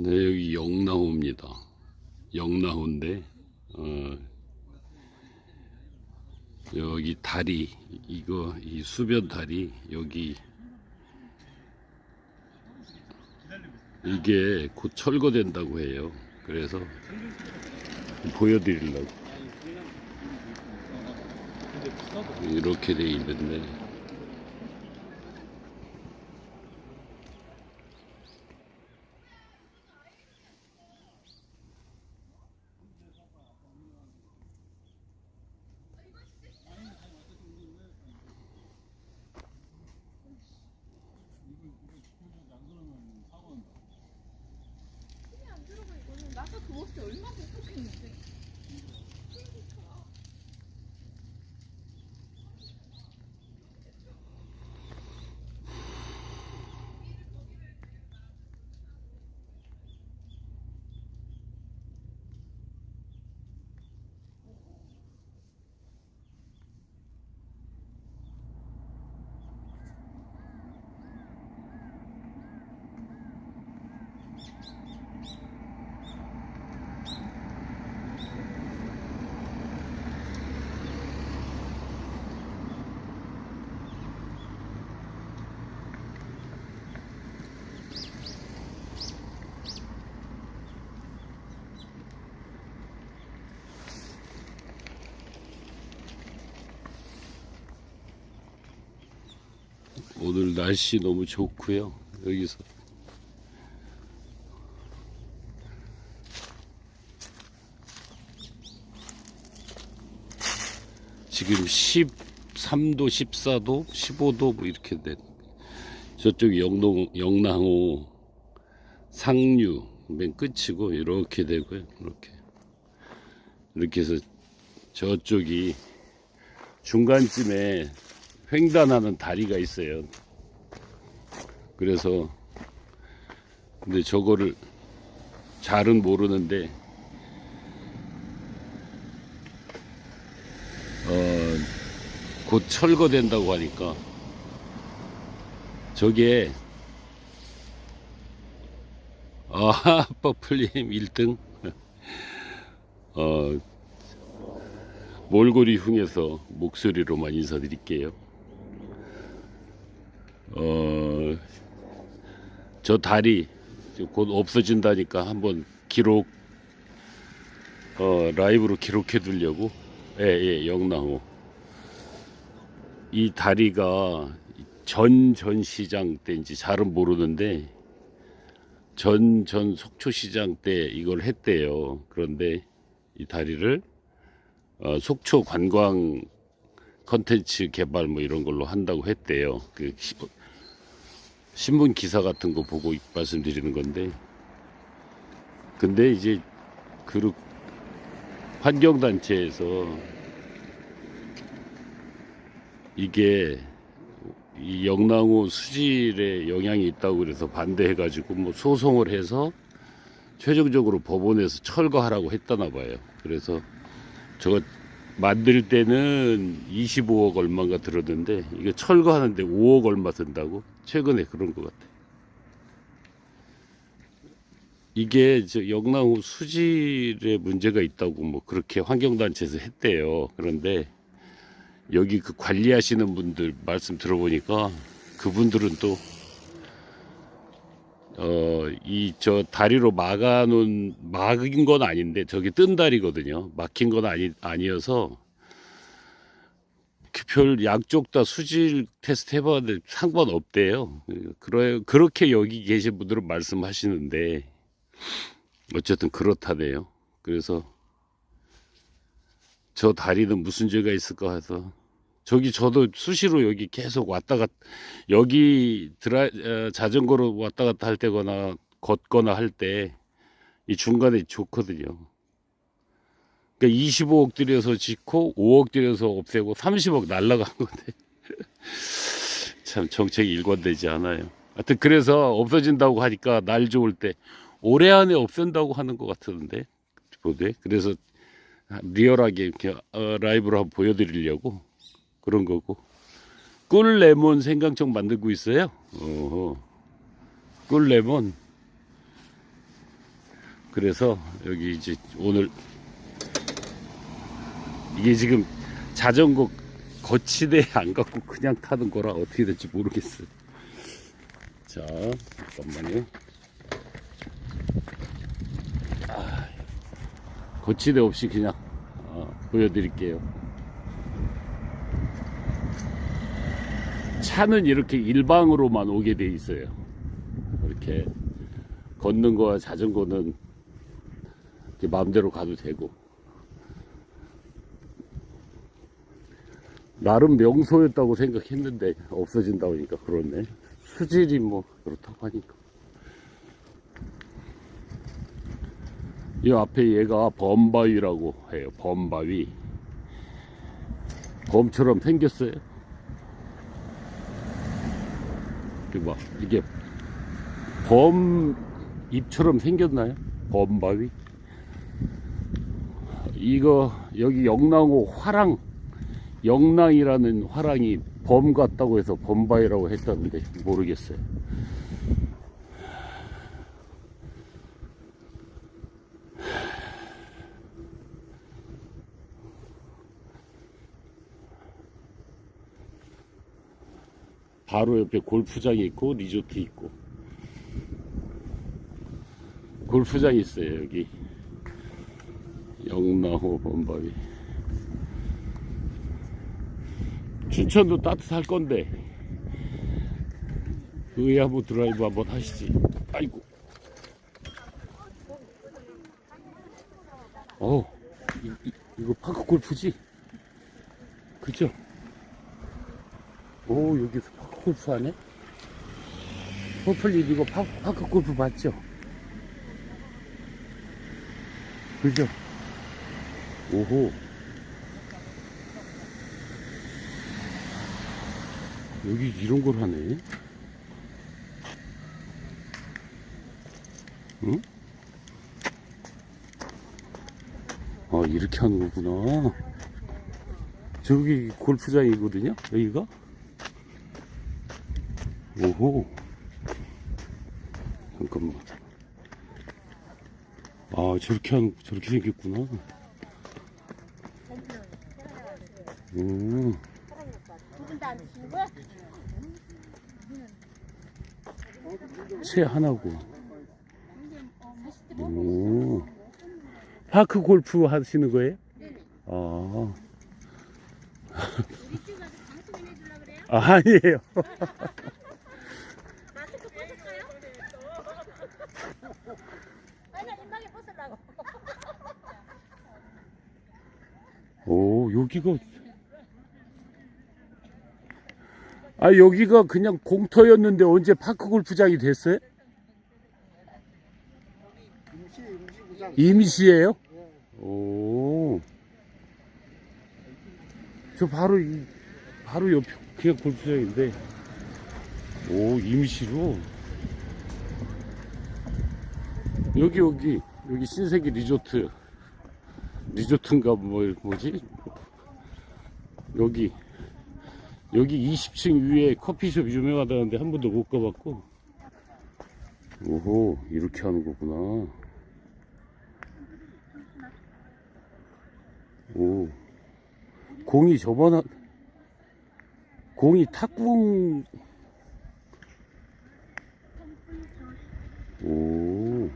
네, 여기 영나호입니다. 영나호인데, 어, 여기 다리, 이거, 이 수변 다리, 여기, 이게 곧 철거된다고 해요. 그래서, 보여드리려고. 이렇게 돼 있는데, 오늘 날씨 너무 좋고요. 여기서 지금 13도, 14도, 15도 뭐 이렇게 돼. 저쪽 영동 영랑호 상류 맨 끝이고 이렇게 되고요. 이렇게 이렇게 해서 저쪽이 중간쯤에 횡단하는 다리가 있어요. 그래서 근데 저거를 잘은 모르는데 어, 곧 철거된다고 하니까 저게 아 퍼플님 1등 어 몰골이 흉해서 목소리로만 인사드릴게요. 어, 저 다리 곧 없어진다니까 한번 기록, 어, 라이브로 기록해 두려고. 예, 예, 영랑호. 이 다리가 전, 전 시장 때인지 잘은 모르는데, 전, 전 속초 시장 때 이걸 했대요. 그런데 이 다리를, 어, 속초 관광 컨텐츠 개발 뭐 이런 걸로 한다고 했대요. 그 시- 신문 기사 같은 거 보고 말씀드리는 건데. 근데 이제 그 환경단체에서 이게 이 영랑호 수질에 영향이 있다고 그래서 반대해가지고 뭐 소송을 해서 최종적으로 법원에서 철거하라고 했다나 봐요. 그래서 저거 만들 때는 25억 얼마가 들었는데 이거 철거하는데 5억 얼마 든다고 최근에 그런 것 같아. 이게 저 영랑호 수질에 문제가 있다고 뭐 그렇게 환경단체에서 했대요. 그런데 여기 그 관리하시는 분들 말씀 들어보니까 그분들은 또 어, 이, 저, 다리로 막아놓은, 막은 건 아닌데, 저기 뜬 다리거든요. 막힌 건 아니, 아니어서, 그 별 양쪽 다 수질 테스트 해봤는데 상관없대요. 그래, 그렇게 여기 계신 분들은 말씀하시는데, 어쨌든 그렇다네요. 그래서, 저 다리는 무슨 죄가 있을까 해서, 저기 저도 수시로 여기 계속 왔다 갔다 여기 드라 어, 자전거로 왔다 갔다 할 때거나 걷거나 할 때 이 중간에 좋거든요. 그러니까 25억 들여서 짓고 5억 들여서 없애고 30억 날라간 건데 참 정책이 일관되지 않아요. 하여튼 그래서 없어진다고 하니까 날 좋을 때 올해 안에 없앤다고 하는 것 같은데 보도에 그래서 리얼하게 이렇게 어, 라이브로 한번 보여드리려고 그런 거고 꿀 레몬 생강청 만들고 있어요. 어허. 꿀 레몬 그래서 여기 이제 오늘 이게 지금 자전거 거치대 안 갖고 그냥 타는 거라 어떻게 될지 모르겠어요. 자, 잠깐만요. 아, 거치대 없이 그냥 어, 보여드릴게요. 차는 이렇게 일방으로만 오게 돼 있어요. 이렇게 걷는 거와 자전거는 이렇게 마음대로 가도 되고 나름 명소였다고 생각했는데 없어진다고 하니까 그렇네. 수질이 뭐 그렇다고 하니까. 이 앞에 얘가 범바위라고 해요. 범바위. 범처럼 생겼어요. 이게 봐. 이게 범 잎처럼 생겼나요? 범바위? 이거 여기 영랑호 화랑 영랑이라는 화랑이 범 같다고 해서 범바위라고 했다는데 모르겠어요. 바로 옆에 골프장이 있고 리조트 있고. 골프장 있어요 여기. 영랑호 범바위 춘천도 따뜻할 건데. 의하부 드라이브 한번 하시지. 아이고. 어 이, 이, 이거 파크 골프지? 그죠? 오 여기서 파크 골프 하네? 퍼플릿 이거 파, 파크 골프 맞죠? 그죠? 오호 여기 이런 걸 하네. 응? 아, 이렇게 하는 거구나. 저기 골프장이거든요? 여기가? 오호. 잠깐만. 아, 저렇게 하는, 저렇게 생겼구나. 음. 채 하나고. 오. 파크 골프 하시는 거예요? 아. 아, 아니에요. 오, 여기가. 아, 여기가 그냥 공터였는데 언제 파크 골프장이 됐어요? 임시예요? 오. 저 바로 이 바로 옆 그냥 골프장인데. 오, 임시로. 여기 여기 여기 신세계 리조트. 리조트인가 뭐 뭐지? 여기 여기 20층 위에 커피숍 유명하다는데 한 번도 못 가봤고. 오호, 이렇게 하는 거구나. 오. 공이 저번에, 공이 탁구공, 오.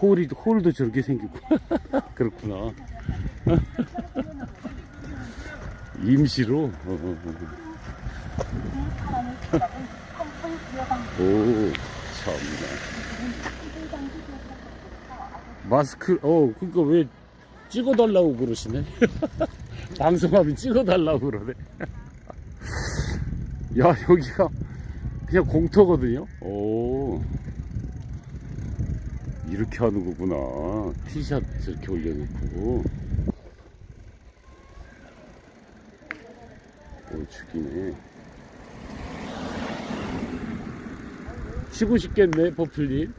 홀이, 홀도 저렇게 생기고. 그렇구나. 임시로. 어, 어, 어. 오, 참나. 마스크, 어, 그니까 왜 찍어달라고 그러시네? 방송하면 찍어달라고 그러네. 야, 여기가 그냥 공터거든요? 오. 이렇게 하는 거구나. 티샷 이렇게 올려놓고. 오, 죽이네. 치고 싶겠네, 버플님.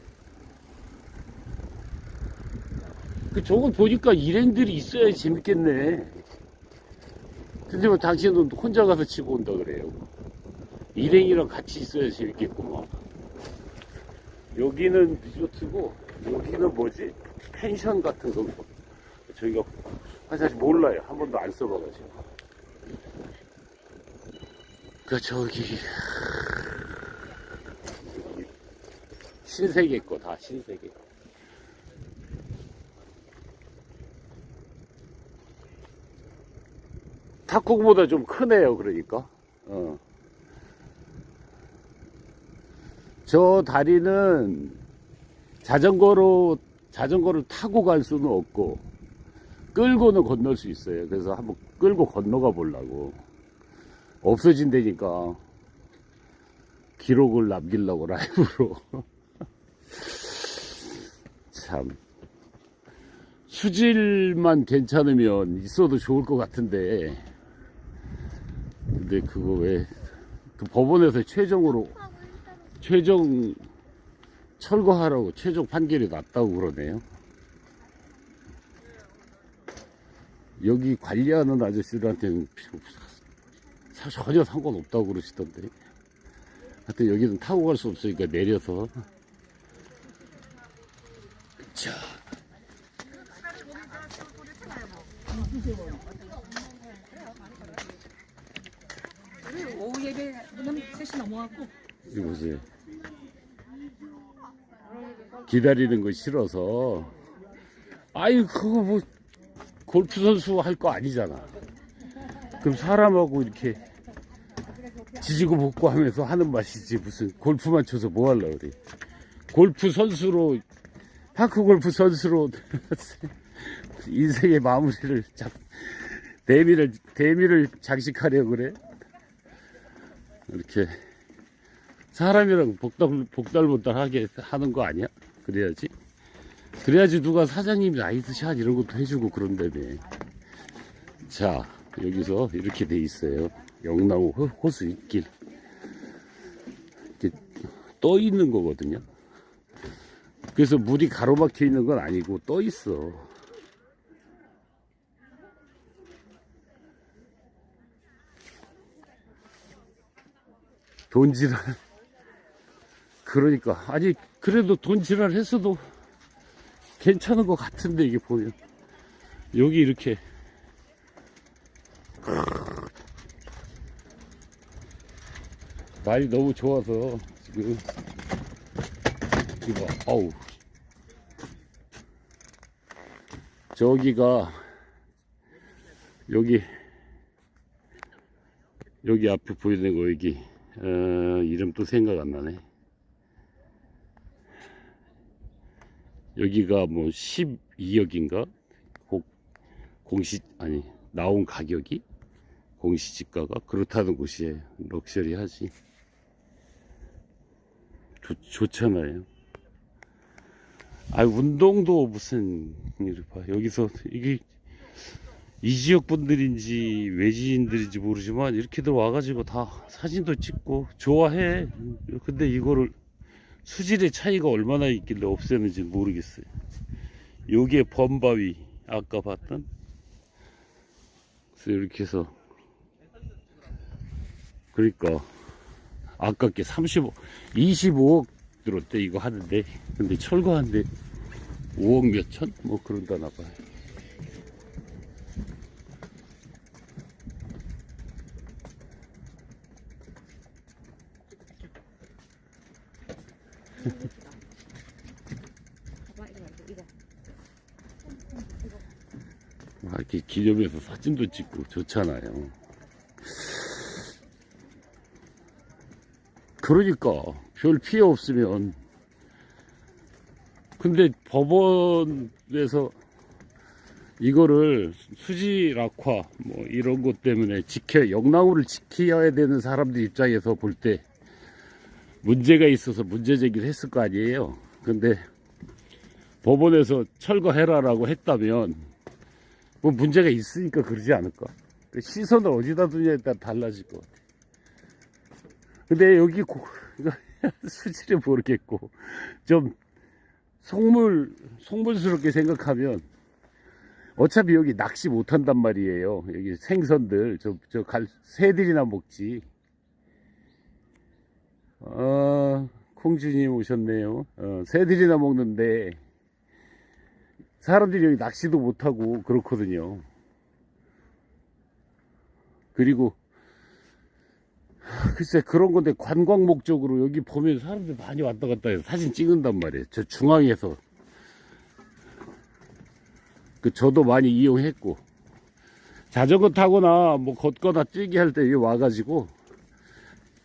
그 저거 보니까 일행들이 있어야 재밌겠네. 근데 뭐 당신은 혼자 가서 치고 온다 그래요. 일행이랑 같이 있어야 재밌겠구만. 여기는 리조트고 여기는 뭐지? 펜션 같은 거. 저희가 사실 몰라요. 한 번도 안 써봐가지고. 그 저기 신세계 거 다 신세계. 탁구보다 좀 크네요. 그러니까. 어. 저 다리는 자전거로 자전거를 타고 갈 수는 없고 끌고는 건널 수 있어요. 그래서 한번 끌고 건너가 보려고 없어진다니까. 기록을 남기려고 라이브로. 참. 수질만 괜찮으면 있어도 좋을 것 같은데. 근데 그거 왜 그 법원에서 최종으로 최종 철거하라고 최종 판결이 났다고 그러네요. 여기 관리하는 아저씨들한테는 사- 전혀 상관없다고 그러시던데. 하여튼 여기는 타고 갈 수 없으니까 내려서. 자. 오후 예배 는 3시 넘어갖고 이거 보세요. 기다리는 거 싫어서. 아이, 그거 뭐, 골프 선수 할 거 아니잖아. 그럼 사람하고 이렇게 지지고 볶고 하면서 하는 맛이지. 무슨 골프만 쳐서 뭐 하려고 그래. 골프 선수로, 파크 골프 선수로 인생의 마무리를 작, 대미를, 대미를 장식하려고 그래. 이렇게. 사람이랑 복달, 복달복달하게 하는 거 아니야? 그래야지. 그래야지 누가 사장님이 나이트샷 이런 것도 해주고 그런다며. 자, 여기서 이렇게 돼 있어요. 영나무 호- 호수 있길. 이렇게 떠 있는 거거든요. 그래서 물이 가로막혀 있는 건 아니고 떠 있어. 돈지랄. 그러니까 아니 그래도 돈지랄 했어도 괜찮은 것 같은데 이게 보면 여기 이렇게 날이 너무 좋아서 지금 이거 어우. 저기가 여기 여기 앞에 보이는 거 여기. 어, 이름 또 생각 안 나네. 여기가 뭐 12억인가? 공시 아니 나온 가격이? 공시지가가? 그렇다는 곳이에요. 럭셔리하지 좋, 좋잖아요. 아 운동도 무슨 이리 봐. 여기서 이게 이 지역 분들인지 외지인들인지 모르지만 이렇게들 와가지고 다 사진도 찍고 좋아해. 근데 이거를 수질의 차이가 얼마나 있길래 없애는지 모르겠어요. 요게 범바위 아까 봤던? 그래서 이렇게 해서 그러니까 아깝게 35 25억 들었대 이거 하는데. 근데 철거한데 5억 몇천? 뭐 그런다나 봐요. 아, 이렇게 기념해서 사진도 찍고 좋잖아요. 그러니까 별 피해 없으면 근데 법원에서 이거를 수질 악화 뭐 이런 것 때문에 지켜 영랑우를 지켜야 되는 사람들 입장에서 볼 때 문제가 있어서 문제 제기를 했을 거 아니에요. 근데 법원에서 철거해라 라고 했다면 뭐 문제가 있으니까 그러지 않을까? 그 시선을 어디다 두냐에 따라 달라질 것 같아. 근데 여기 고, 이거 수질을 모르겠고 좀 속물 속물스럽게 생각하면 어차피 여기 낚시 못 한단 말이에요. 여기 생선들 저 저 갈 새들이나 먹지. 어 콩주님 오셨네요. 어, 새들이나 먹는데 사람들이 여기 낚시도 못하고 그렇거든요. 그리고 하, 글쎄 그런 건데 관광 목적으로 여기 보면 사람들 많이 왔다 갔다 해서 사진 찍는단 말이에요. 저 중앙에서 그 저도 많이 이용했고 자전거 타거나 뭐 걷거나 뛰기 할 때 와가지고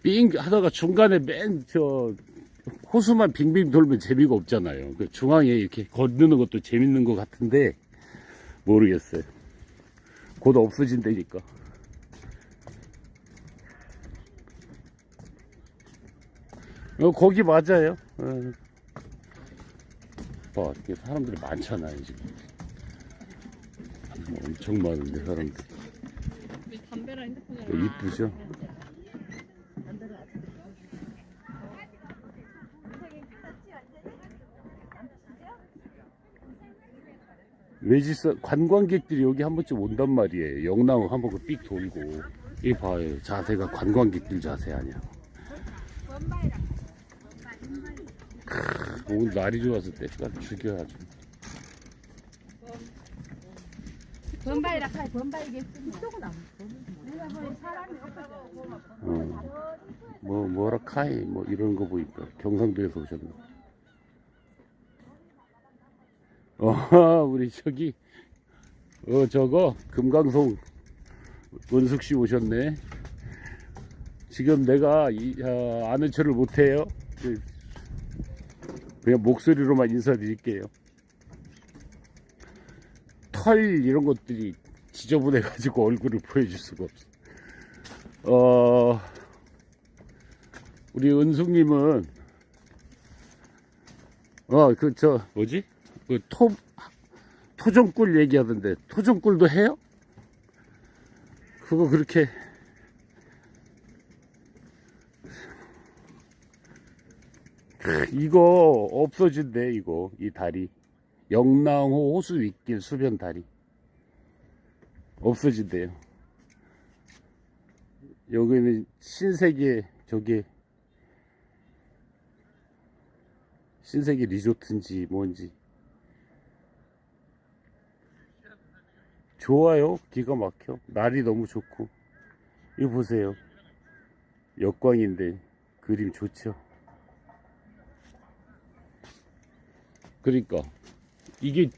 삥 하다가 중간에 맨 저 호수만 빙빙 돌면 재미가 없잖아요. 그 중앙에 이렇게 걷는 것도 재밌는 것 같은데 모르겠어요. 곧 없어진다니까. 어, 거기 맞아요. 어. 봐, 이게 사람들이 많잖아요, 지금. 뭐 엄청 많은데, 사람들. 담배랑 핸드폰이랑 어, 이쁘죠? 외지서 관광객들이 여기 한 번쯤 온단 말이에요. 영랑을 한번 삑 돌고. 이 봐요. 자세가 관광객들 자세 아니야. 크, 오늘 날이 좋아서 때가 죽여야지. 이쪽은 안 어. 뭐, 뭐라 카이, 뭐, 이런 거 보니까 경상도에서 오셨네. 어, 우리 저기, 어, 저거, 금강송 원숙 씨 오셨네. 지금 내가 이, 아, 아는 척을 못해요. 그, 그냥 목소리로만 인사드릴게요. 털 이런 것들이 지저분해가지고 얼굴을 보여줄 수가 없어. 어, 우리 은숙님은, 어, 그, 저, 뭐지? 그 토, 토종꿀 얘기하던데, 토종꿀도 해요? 그거 그렇게, 이거 없어진대, 이거, 이 다리. 영랑호 호수 윗길 수변 다리. 없어진대요. 여기는 신세계 저게 신세계 리조트인지 뭔지. 좋아요. 기가 막혀. 날이 너무 좋고. 이거 보세요. 역광인데 그림 좋죠 그러니까 이게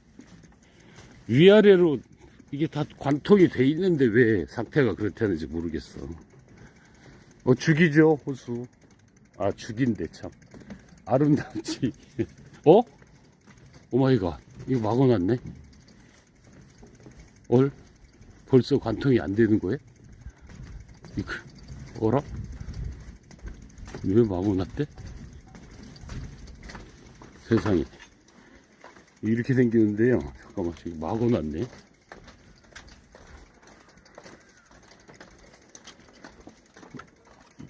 위아래로 이게 다 관통이 돼 있는데 왜 상태가 그렇다는지 모르겠어. 어, 죽이죠, 호수. 아, 죽인데, 참. 아름답지. 어? 오마이갓. 이거 막아놨네? 얼? 벌써 관통이 안 되는 거야? 이거, 어라? 왜 막아놨대? 세상에. 이렇게 생겼는데요. 잠깐만, 지금 막아놨네.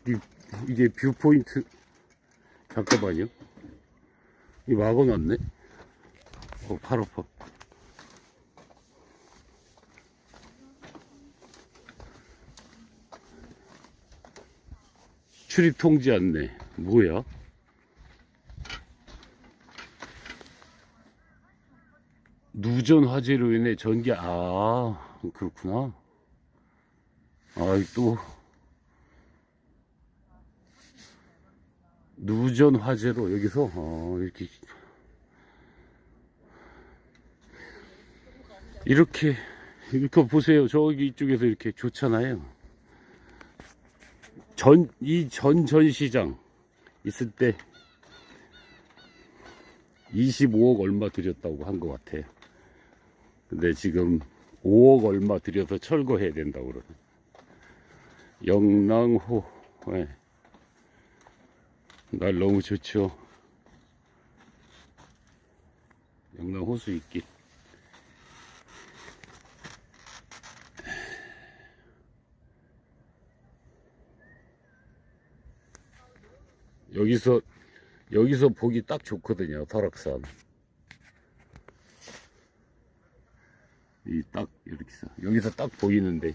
이, 이게 뷰포인트. 잠깐만요. 이 막아놨네. 어, 팔 아파. 출입 통지 안내 뭐야 누전 화재로 인해 전기 아 그렇구나. 아또. 누전 화재로 여기서 어, 이렇게. 이렇게 이렇게 보세요. 저기 이쪽에서 이렇게 좋잖아요. 전 이 전 전시장 있을 때 25억 얼마 들였다고 한 것 같아요 근데 지금 5억 얼마 들여서 철거해야 된다고 그러네 영랑호 네. 날 너무 좋죠. 영남 호수 있기. 여기서 여기서 보기 딱 좋거든요. 설악산. 이 딱 이렇게 서 여기서 딱 보이는데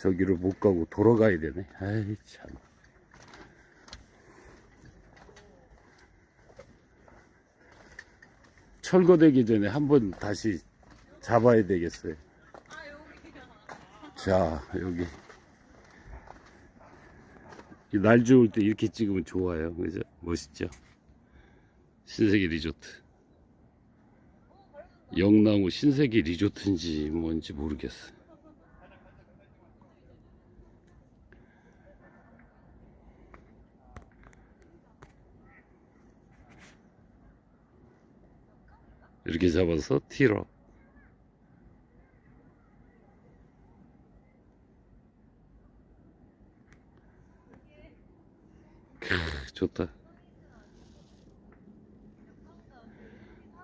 저기로 못 가고 돌아가야 되네. 아이, 참. 철거되기 전에 한번 다시 잡아야 되겠어요. 자, 여기. 이날 좋을 때 이렇게 찍으면 좋아요. 그죠? 멋있죠? 신세계 리조트. 영나무 신세계 리조트인지 뭔지 모르겠어. 이렇게 잡아서 티러. 크, 좋다.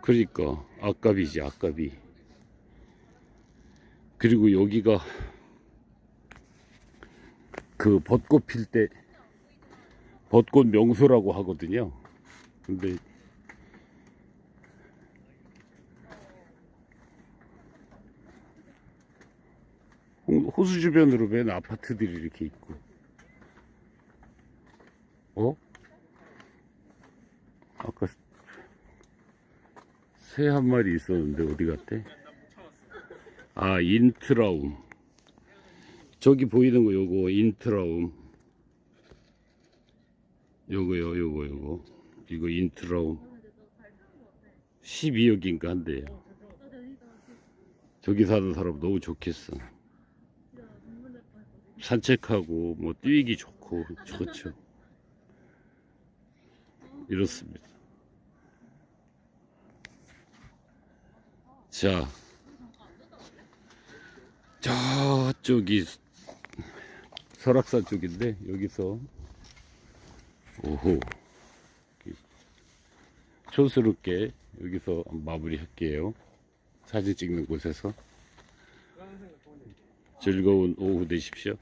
그러니까 아깝이지 아깝이. 그리고 여기가 그 벚꽃 필 때 벚꽃 명소라고 하거든요. 근데 호- 호수 주변으로 맨 아파트들이 이렇게 있고. 어? 아까 새 한 마리 있었는데 어디 갔대? 아 인트라움. 저기 보이는 거 요거 인트라움. 요거요 요거 요거. 이거 인트라움. 12억인가 한대요 저기 사는 사람 너무 좋겠어. 산책하고 뭐 뛰기 좋고 좋죠. 이렇습니다 자, 저쪽이 설악산 쪽인데 여기서 오호 촌스럽게 여기서 마무리 할게요. 사진 찍는 곳에서 즐거운 오후 되십시오.